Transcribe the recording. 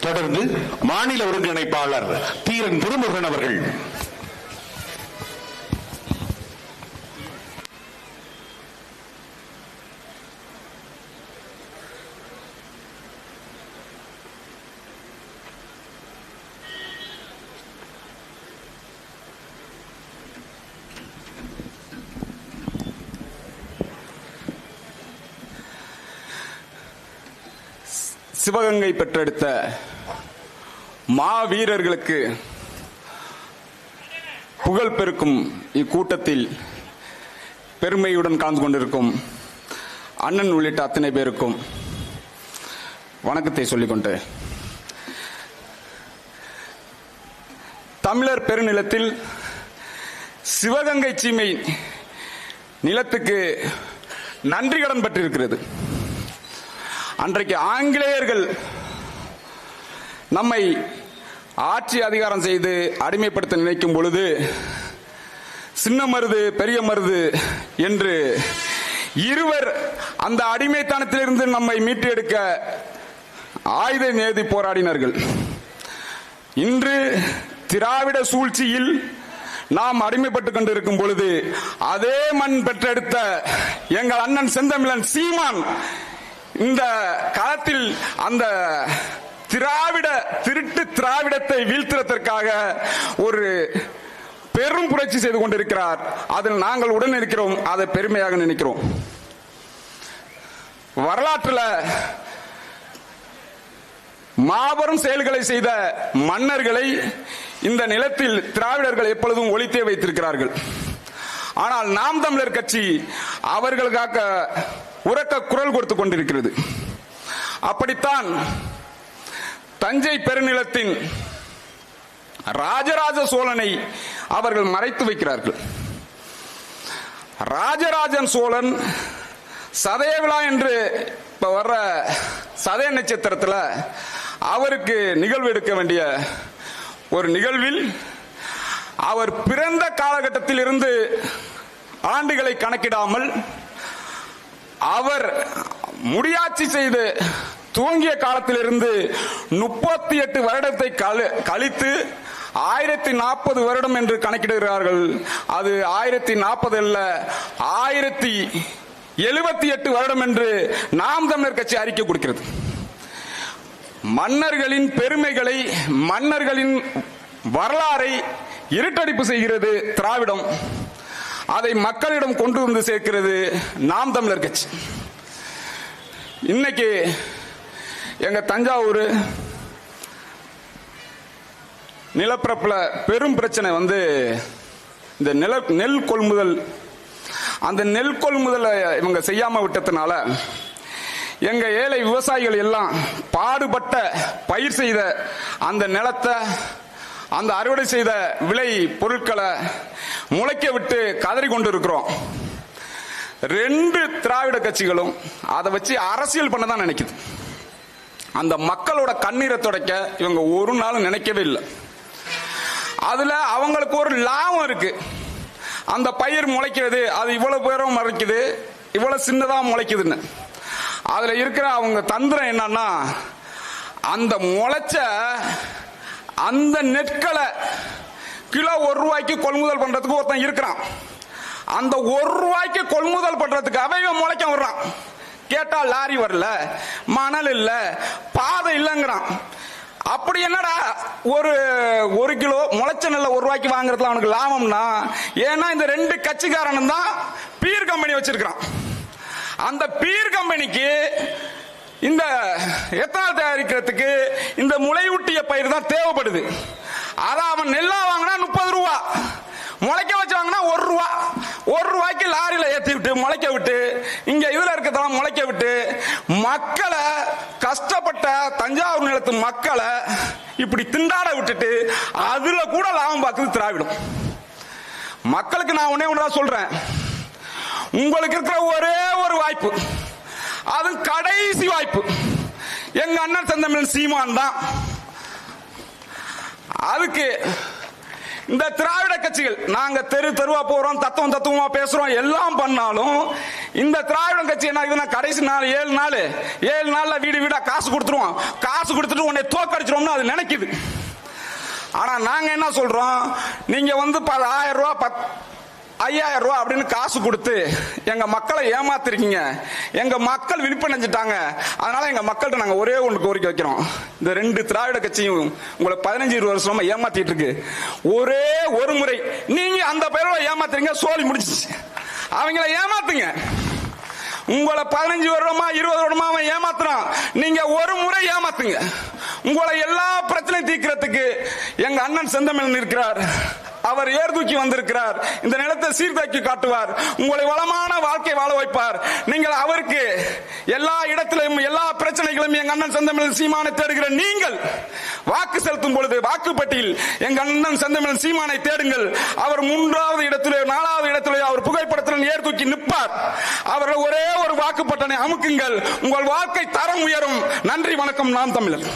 தொடர்ந்து மாநில ஒருங்கிணைப்பாளர் தீரன் திருமுருகன் அவர்கள். சிவகங்கை பெற்றெடுத்த மாவீரர்களுக்கு புகழ் பெருக்கும் இக்கூட்டத்தில் பெருமையுடன் காந்து கொண்டிருக்கும் அண்ணன் உள்ளிட்ட அத்தனை பேருக்கும் வணக்கத்தை சொல்லிக்கொண்டு தமிழர் பெருநிலத்தில் சிவகங்கை சீமை நிலத்துக்கு நன்றி கடன் பட்டிருக்கிறது அன்றைக்கு ஆங்கிலேயர்கள் நம்மை ஆட்சி அதிகாரம் செய்து அடிமைப்படுத்த நினைக்கும் பொழுது சின்ன மருது பெரிய மருது என்று இருவர் அந்த அடிமைத்தனத்திலிருந்து நம்மை மீட்டு எடுக்க ஆயுத நேதி போராடினார்கள். இன்று திராவிட சூழ்ச்சியில் நாம் அடிமைப்பட்டுக் கொண்டிருக்கும் பொழுது அதே மண் பெற்றெடுத்த எங்கள் அண்ணன் செந்தமிழன் சீமான் இந்த களத்தில் அந்த திராவிட திருட்டு திராவிடத்தை வீழ்த்துறதற்காக ஒரு பெரும் புரட்சி செய்து கொண்டிருக்கிறார். அதில் நாங்கள் உடன் இருக்கிறோம் அதை பெருமையாக நினைக்கிறோம். வரலாற்றில் மாபெரும் செயல்களை செய்த மன்னர்களை இந்த நிலத்தில் திராவிடர்கள் எப்பொழுதும் ஒழித்தே வைத்திருக்கிறார்கள். ஆனால் நாம் தமிழர் கட்சி அவர்களுக்காக உறக்க குரல் கொடுத்து கொண்டிருக்கிறது. அப்படித்தான் தஞ்சை பெருநிலத்தின் ராஜராஜ சோழனை அவர்கள் மறைத்து வைக்கிறார்கள். ராஜராஜன் சோழன் சதய விழா என்று இப்ப வர்ற சதய நட்சத்திரத்தில் அவருக்கு நிகழ்வு எடுக்க வேண்டிய ஒரு நிகழ்வில் அவர் பிறந்த காலகட்டத்தில் இருந்து ஆண்டுகளை கணக்கிடாமல் அவர் முடியாட்சி செய்து துவங்கிய காலத்திலிருந்து முப்பத்தி எட்டு வருடத்தை கழி- கழித்து ஆயிரத்தி நாற்பது வருடம் என்று கணக்கிடுகிறார்கள். அது ஆயிரத்தி நாற்பது அல்ல ஆயிரத்தி எழுபத்தி எட்டு வருடம் என்று நாம் தமிழர் கட்சி அறிக்கை கொடுக்கிறது. மன்னர்களின் பெருமைகளை மன்னர்களின் வரலாறை இருட்டடிப்பு செய்கிறது திராவிடம். அதை மக்களிடம் கொண்டு வந்து சேர்க்கிறது நாம் தமிழர் கட்சி. இன்னைக்கு எங்க தஞ்சாவூர் நிலப்பரப்பில் பெரும் பிரச்சனை வந்து இந்த நில நெல் கொள்முதல். அந்த நெல் கொள்முதலை இவங்க செய்யாமல் விட்டதுனால எங்க ஏழை விவசாயிகள் எல்லாம் பாடுபட்ட பயிர் செய்த அந்த நிலத்தை அந்த அறுவடை செய்த விலை பொருட்களை முளைக்க விட்டு கதறி கொண்டு இருக்கிறோம். ரெண்டு திராவிட கட்சிகளும் அதை வச்சு அரசியல் பண்ண தான் நினைக்குது. அந்த மக்களோட கண்ணீரை துடைக்க இவங்க ஒரு நாளும் நினைக்கவே இல்லை. அதுல அவங்களுக்கு ஒரு லாபம் இருக்கு. அந்த பயிர் முளைக்கிறது அது இவ்வளவு பேரும் மறைக்குது இவ்வளவு சின்னதா முளைக்குதுன்னு. அதுல இருக்கிற அவங்க தந்திரம் என்னன்னா அந்த முளைச்ச அந்த நெற்களை கிலோ ஒரு ரூபாய்க்கு கொள்முதல் பண்றதுக்கு ஒருத்தன் இருக்கிறான். அந்த ஒரு ரூபாய்க்கு கொள்முதல் பண்றதுக்காக அவன் இவன் முளைக்க விடுறான். கேட்டா லாரி வரல மணல் இல்ல பாதை இல்லைங்கிறான். அப்படி என்னடா ஒரு ஒரு கிலோ முளைச்ச நெல்லை ஒரு ரூபாய்க்கு வாங்குறதுல அவனுக்கு லாபம்னா ஏன்னா இந்த ரெண்டு கட்சிக்காரனும் தான் பீர் கம்பெனி வச்சிருக்கிறான். அந்த பீர் கம்பெனிக்கு இந்த எத்தனால் தயாரிக்கிறதுக்கு இந்த முளையூட்டிய பயிர் தான் தேவைப்படுது. அதான் அவன் நெல்லா வாங்கினா முப்பது ரூபா. முளைக்க வச்சு வாங்கினா ஒரு ரூபா. ஒரு ரூபாய்க்கு லாரியில ஏற்றி விட்டு முளைக்க விட்டு இங்க இதுல இருக்கிறதெல்லாம் முளைக்க விட்டு மக்களை கஷ்டப்பட்ட தஞ்சாவூர் மக்களை இப்படி திண்டாட விட்டுட்டு அதுல கூட லாபம் பார்க்குது திராவிடம். மக்களுக்கு நான் ஒன்னே ஒன்றா சொல்றேன். உங்களுக்கு இருக்கிற ஒரே ஒரு வாய்ப்பு. அது கடைசி வாய்ப்பு. எங்க அண்ணன் செந்தமிழன் சீமான் தான். அதுக்கு இந்த திராவிட கட்சிகள் நாங்க தெரு தெருவா போறோம் தத்துவம் தத்துவமா பேசுறோம் எல்லாம் பண்ணாலும் இந்த திராவிட கட்சி என்ன ஆகுதுன்னா கடைசி நாள் ஏழு நாள் ஏழு நாள்ல வீடு வீடா காசு கொடுத்துருவோம். காசு கொடுத்துட்டு உன்னை தோக்கடிச்சிருவோம்னு அது நினைக்குது. ஆனா நாங்க என்ன சொல்றோம் நீங்க வந்து ஆயிரம் ரூபாய் பத் ஐயாயிரம் ரூபா அப்படின்னு காசு கொடுத்து எங்க மக்களை ஏமாத்திருக்கீங்க. எங்க மக்கள் விழிப்படைஞ்சிட்டாங்க. அதனால எங்க மக்கள்கிட்ட நாங்க ஒரே ஒன்று கோரிக்கை வைக்கிறோம். இந்த ரெண்டு திராவிட கட்சியும் உங்களை பதினஞ்சு இருபது வருஷமா ஏமாத்திட்டு இருக்கு. ஒரே ஒரு முறை நீங்க அந்த பேரோட ஏமாத்துறீங்க சோழி முடிச்சிச்சு அவங்கள ஏமாத்துங்க. உங்களை பதினஞ்சு வருடமா இருபது வருடமா அவன் ஏமாத்துறான். நீங்க ஒரு முறை ஏமாத்துங்க. உங்களை எல்லா பிரச்சனையும் தீர்க்கிறதுக்கு எங்க அண்ணன் செந்தமிழன் இருக்கிறார். அவர் ஏர் தூக்கி வந்திருக்கிறார். இந்த நிலத்தை சீர்தாக்கி காட்டுவார். உங்களை வளமான வாழ்க்கை வாழ வைப்பார். நீங்கள் அவருக்கு எல்லா இடத்திலும் எல்லா பிரச்சனைகளும் எங்க அண்ணன் சந்தமிழன் சீமானை தேடுகிற நீங்கள் வாக்கு செலுத்தும் பொழுது வாக்குப்பட்டியில் எங்க அண்ணன் செந்தமிழன் சீமானை தேடுங்கள். அவர் மூன்றாவது இடத்திலே நாலாவது இடத்திலே அவர் புகைப்படத்தில் ஏர் தூக்கி நிற்பார். அவர்கள் ஒரே ஒரு வாக்குப்பட்டனை அமுக்குங்கள். உங்கள் வாழ்க்கை தரம் உயரும். நன்றி வணக்கம். நாம் தமிழர்.